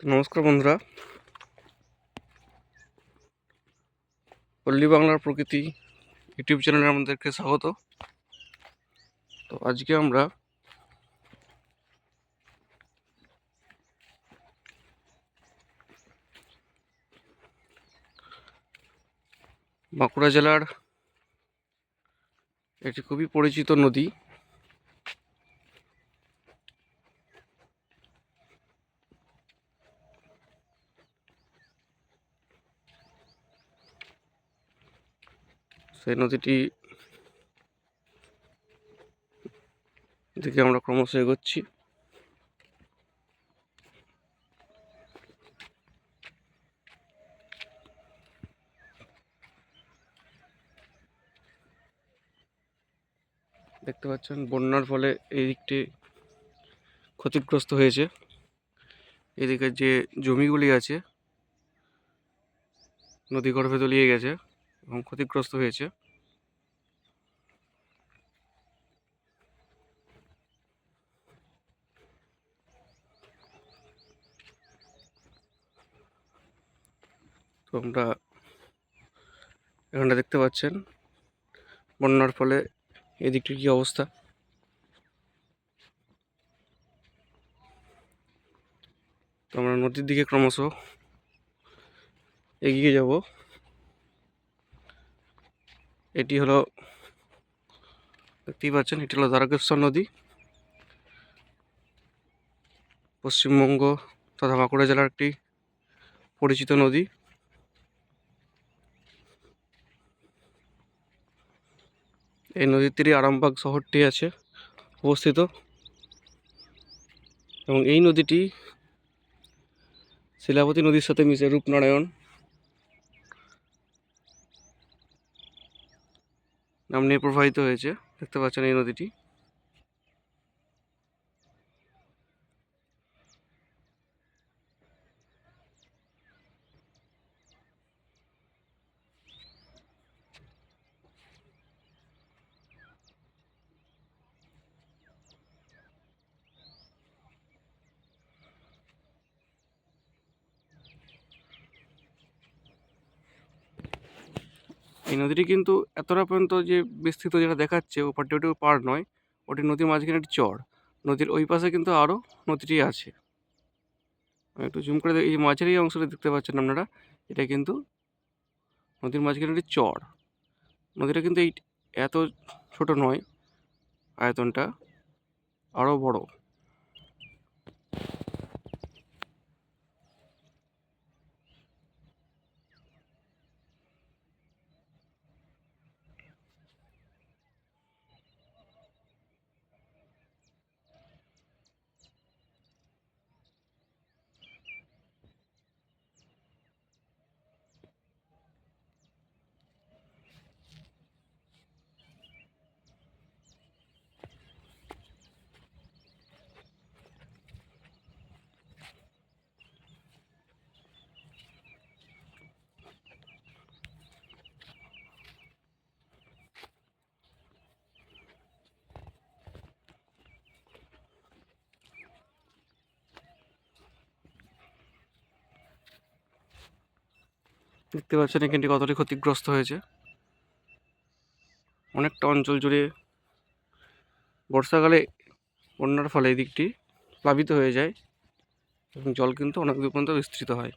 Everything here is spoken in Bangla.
তো নমস্কার বন্ধুরা। পল্লী বাংলার প্রকৃতি ইউটিউব চ্যানেলে আমাদেরকে স্বাগত। তো আজকে আমরা বাঁকুড়া জেলার একটি খুবই পরিচিত নদী সেই নদীটি দিকে আমরা ক্রমশ এগোচ্ছি। দেখতে পাচ্ছেন, বন্যার ফলে এই দিকটি ক্ষতিগ্রস্ত হয়েছে। এদিকে যে জমিগুলি আছে, নদী গর্ভে তলিয়ে গেছে। এবং ক্ষতিগ্রস্ত হয়েছে। তো আমরা এখানটা দেখতে পাচ্ছেন। বন্যার ফলে এদিকটির কী অবস্থা? তো আমরা নদীর দিকে ক্রমশ এগিয়ে যাব। এটি হলো দেখতেই পাচ্ছেন, এটি হলো দ্বারকেশ্বর নদী। পশ্চিমবঙ্গ তথা বাঁকুড়া জেলার একটি পরিচিত নদী। এই নদীর তীরে আরামবাগ শহরটি আছে, অবস্থিত। এবং এই নদীটি শিলাবতী নদীর সাথে মিশে রূপনারায়ণ। নাম নিয়ে প্রবাহিত হয়েছে। দেখতে পাচ্ছেন এই নদীটি। এই নদীটি কিন্তু এতটা পর্যন্ত যে বিস্তৃত যেটা দেখাচ্ছে ওপারটি ওটি পার নয়, ওটি নদীর মাঝখানে একটি চর। নদীর ওই পাশে কিন্তু আরও নদীটি আছে। আমি একটু জুম করে এই মাঝের এই অংশটা দেখতে পাচ্ছেন আপনারা, এটা কিন্তু নদীর মাঝখানে একটি চর। নদীটা কিন্তু এই এত ছোট নয়, আয়তনটা আরও বড়। দেখতে পাচ্ছেন, এখানটি কতটি ক্ষতিগ্রস্ত হয়েছে। অনেকটা অঞ্চল জুড়ে বর্ষাকালে বন্যার ফলে এই দিকটি প্লাবিত হয়ে যায় এবং জল কিন্তু অনেক দূর পর্যন্ত বিস্তৃত হয়।